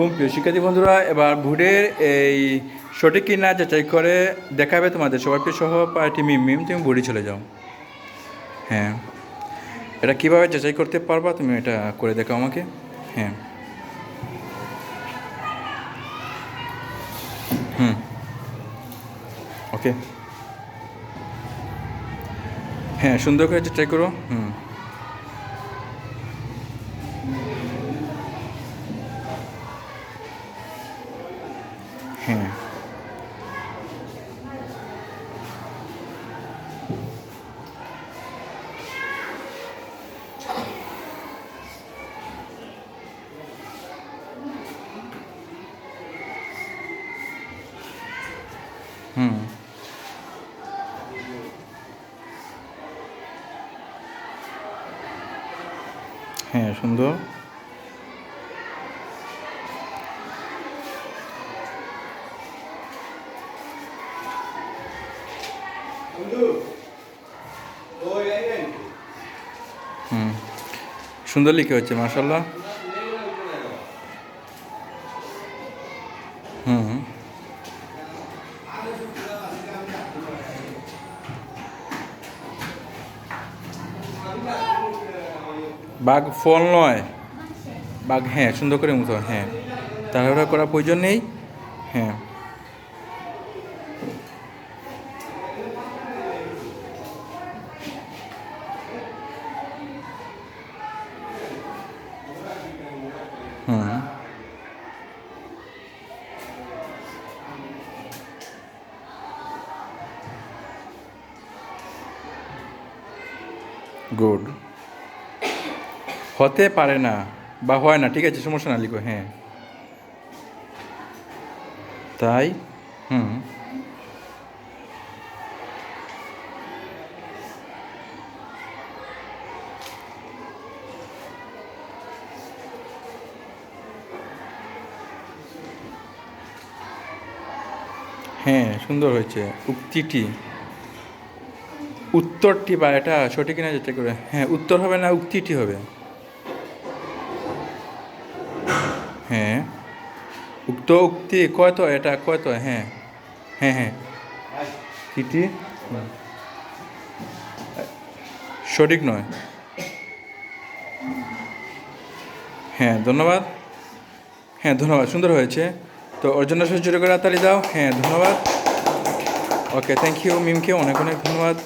আলাইকুম। প্রিয় শিক্ষার্থী বন্ধুরা, এবার ভোটের এই সঠিক কিনা যাচাই করে দেখাবে তোমাদের। সবাইকে সহ পার্টি মিম মিম, তুমি ভুড়ি চলে যাও। হ্যাঁ। এটা কীভাবে যাচাই করতে পারবা তুমি এটা করে দেখাও আমাকে। হ্যাঁ। হুম। ওকে। হ্যাঁ সুন্দর করে যাচাই করো। হুম। হ্যাঁ হুম হ্যাঁ সুন্দর হুম। সুন্দর লিখে হচ্ছে মার্শাল্লাহ হুম। বাঘ ফল নয়। বাঘ হ্যাঁ সুন্দর করে মুখো হ্যাঁ। তাড়াহুড়া করার প্রয়োজন নেই হ্যাঁ। হুম। গুড হতে পারে না, বা হয় না, ঠিক আছে, সমস্যা না, লিখো হ্যাঁ। তাই? হুম। হ্যাঁ সুন্দর হয়েছে। উক্তিটি। উত্তরটি বা এটা সঠিক কিনা যেটা করে। হ্যাঁ উত্তর হবে না, উক্তিটি হবে। হ্যাঁ। উক্ত উক্তি কয় তো এটা কয় তো হ্যাঁ। হ্যাঁ হ্যাঁ। কিটি? সঠিক নয়। হ্যাঁ ধন্যবাদ। হ্যাঁ ধন্যবাদ, সুন্দর হয়েছে। তো ওর জন্য জোরে করে তালি দাও। হ্যাঁ ধন্যবাদ। ওকে থ্যাংক ইউ মিমকে অনেক অনেক ধন্যবাদ।